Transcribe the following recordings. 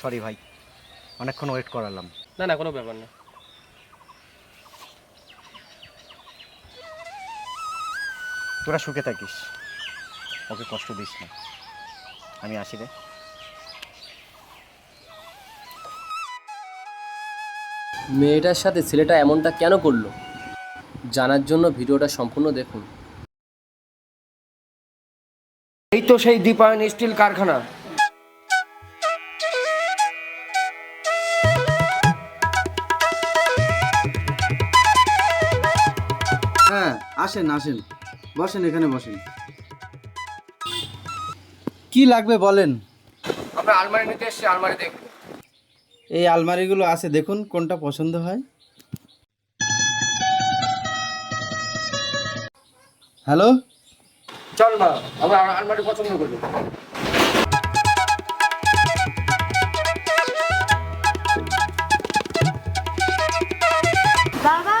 Sorry ভাই। অনেকক্ষণ wait করালাম। না না কোনো ব্যাপার না। তোরা সুখে থাকিস। ওকে কষ্ট দিস না। আমি আসি রে। মেয়েটার সাথে ছেলেটা এমনটা কেন করল? জানার জন্য ভিডিওটা সম্পূর্ণ দেখুন। এই তো সেই দীপায়ন স্টিল কারখানা। আসেন আসেন। বসেন এখানে বসেন। কি লাগবে বলেন? আমরা আলমারি নিতে এসেছি আলমারি দেখব। এই আলমারিগুলো আছে দেখুন কোনটা পছন্দ হয়। হ্যালো? চল মা আমরা আলমারি পছন্দ করি। বাবা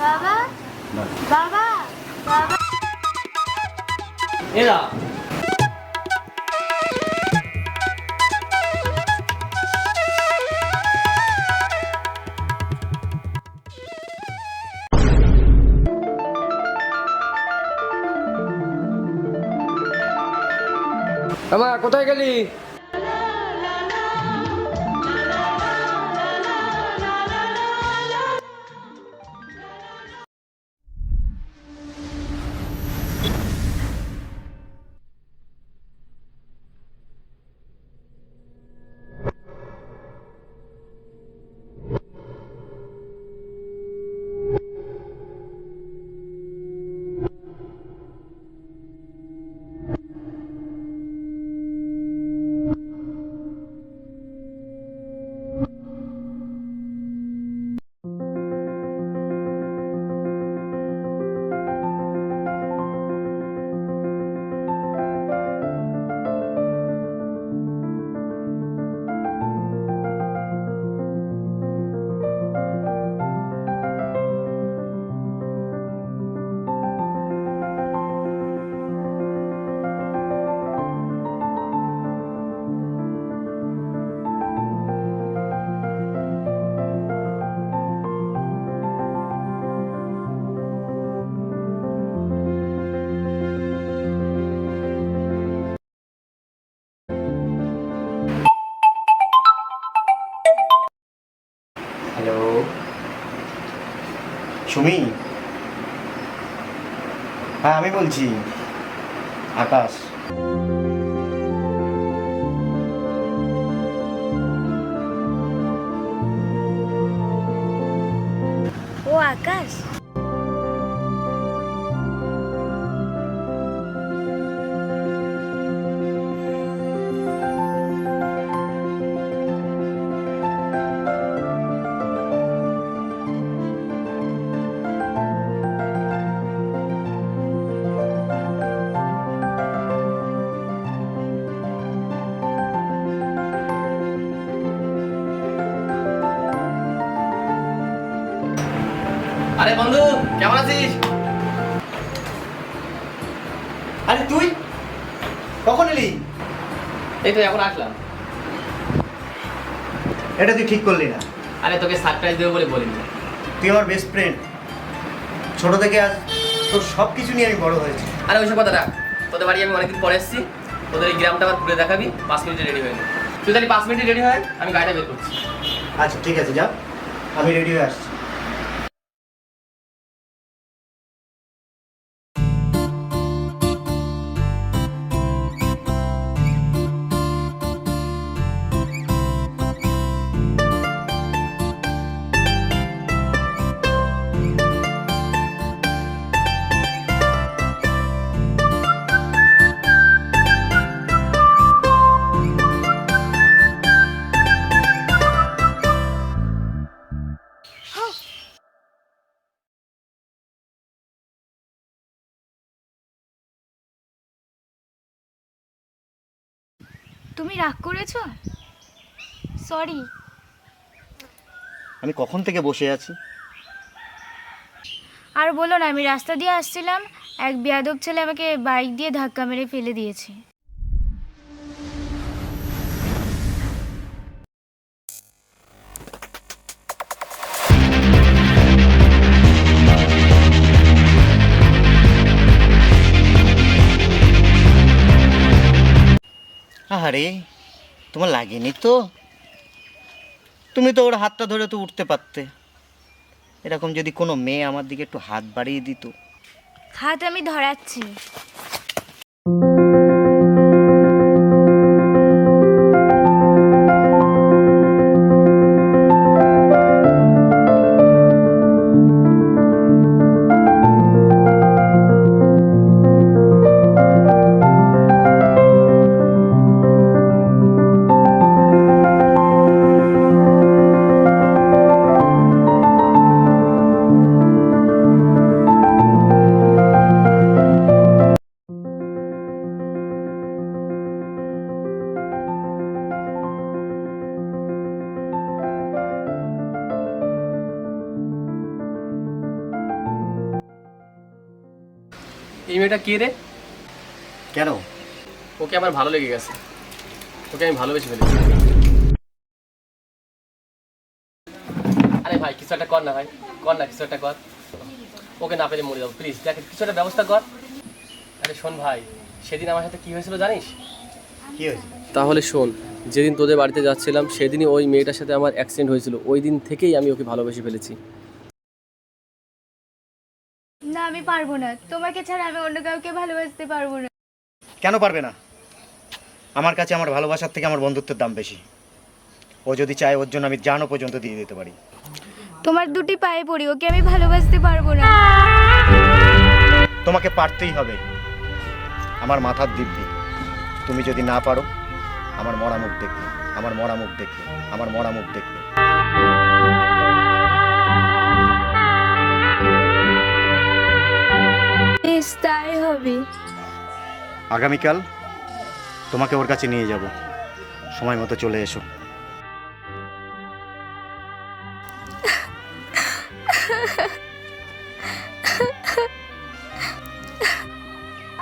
বাবা বাবা বাবা এরা। আমা কোথায় গেলি? সুমি হ্যাঁ আমি বলছি আকাশ ও আকাশ আরে বন্ধু কেমন আছিস? আরে তুই? কখন এলি? এই তো এখন আসলাম। এটা তুই ঠিক করলি না। আরে তোকে সারপ্রাইজ দেবো বলে বলিনি। তুই আমার বেস্ট ফ্রেন্ড ছোট থেকে আজ তোর সব কিছু নিয়ে আমি বড় হয়েছি। আরে ওইসব কথা রাখ তোদের বাড়ি আমি অনেকদিন পরে এসেছি। তোদের এই গ্রামটা আবার ঘুরে দেখাবি। পাঁচ মিনিটে রেডি হয়ে। তুই তাহলে পাঁচ মিনিটে রেডি হয় আমি গাড়িটা বের করছি। আচ্ছা ঠিক আছে যা। আমি রেডি হয়ে আসছি। তুমি রাগ করেছ? সরি আমি কখন থেকে বসে আছি? আর বলো না আমি রাস্তা দিয়ে আসছিলাম এক বেয়াদব ছেলে আমাকে বাইক দিয়ে ধাক্কা মেরে ফেলে দিয়েছে। আহারে, তোমার লাগেনি তো? তুমি তো ওর হাতটা ধরে তো উঠতে পারতে। এরকম যদি কোনো মেয়ে আমার দিকে একটু হাত বাড়িয়ে দিত। হাত আমি ধরাচ্ছি। এই মেয়েটা কে রে? কেন? ওকে আমার ভালো লেগে গেছে। ওকে আমি ভালোবেসে ফেলেছি। আরে ভাই কিছু একটা কর না ভাই। কর না কিছু একটা কর। ওকে না পেলে মরে যাব প্লিজ দেখ কিছু একটা ব্যবস্থা কর। আরে শোন ভাই সেদিন আমার সাথে কি হয়েছিল জানিস? কি হয়েছে? তাহলে শোন যেদিন তোদের বাড়িতে যাচ্ছিলাম সেদিনই ওই মেয়েটার সাথে আমার অ্যাক্সিডেন্ট হয়েছিল। ওই দিন থেকেই আমি ওকে ভালোবেসে ফেলেছি। পারব না। তোমাকে ছাড়া আমি অন্য কাউকে ভালোবাসতে পারব না। কেন পারবে না? আমার কাছে আমার ভালোবাসার থেকে আমার বন্ধুত্বের দাম বেশি। ও যদি চায় ওর জন্য আমি জানও পর্যন্ত দিয়ে দিতে পারি। তোমার দুটি পায়ে পড়ি ওকে আমি ভালোবাসতে পারব না। তোমাকে পারতেই হবে। আমার মাথার দিব্যি তুমি যদি না পারো আমার মরা মুখ দেখবে। আমার মরা মুখ দেখবে। আমার মরা মুখ দেখবে। বেশ তাই হবে। আগামীকাল তোমাকে ওর কাছে নিয়ে যাব। সময় মতো চলে এসো।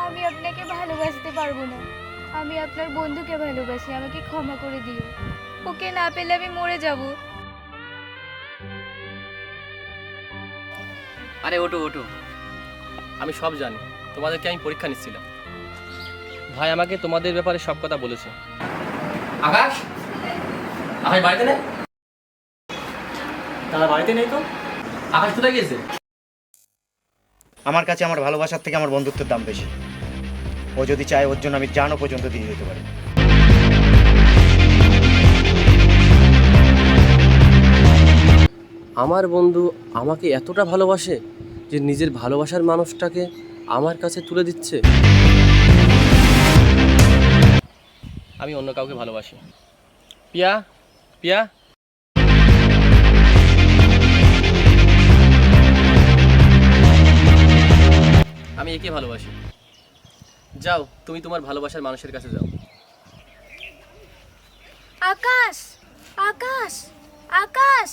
আমি আপনাকে ভালোবাসতে পারব না। আমি আপনার বন্ধুকে ভালোবাসি আমাকে ক্ষমা করে দিও। ওকে না পেলে আমি মরে যাব। আরে ওটো ওটো আমি সব জানি। তোমাদেরকে আমি পরীক্ষা নিচ্ছিলাম। ভাই আমাকে তোমাদের ব্যাপারে সব কথা বলেছে। আকাশ? আকাশ বাড়িতে নেই? তারা বাড়িতে নেই তো? আকাশ কোথায় গিয়েছে? আমার কাছে আমার ভালোবাসার থেকে আমার বন্ধুত্বের দাম বেশি। ও যদি চায় ওর জন্য আমি জানও পর্যন্ত দিয়ে দিতে পারি। আমার বন্ধু আমাকে এতটা ভালোবাসে যে নিজের ভালোবাসার মানুষটাকে আমার কাছে তুলে দিচ্ছে। আমি অন্য কাউকে ভালোবাসি। পিয়া পিয়া। আমি একে ভালোবাসি। যাও, তুমি তোমার ভালোবাসার মানুষের কাছে যাও। আকাশ আকাশ আকাশ।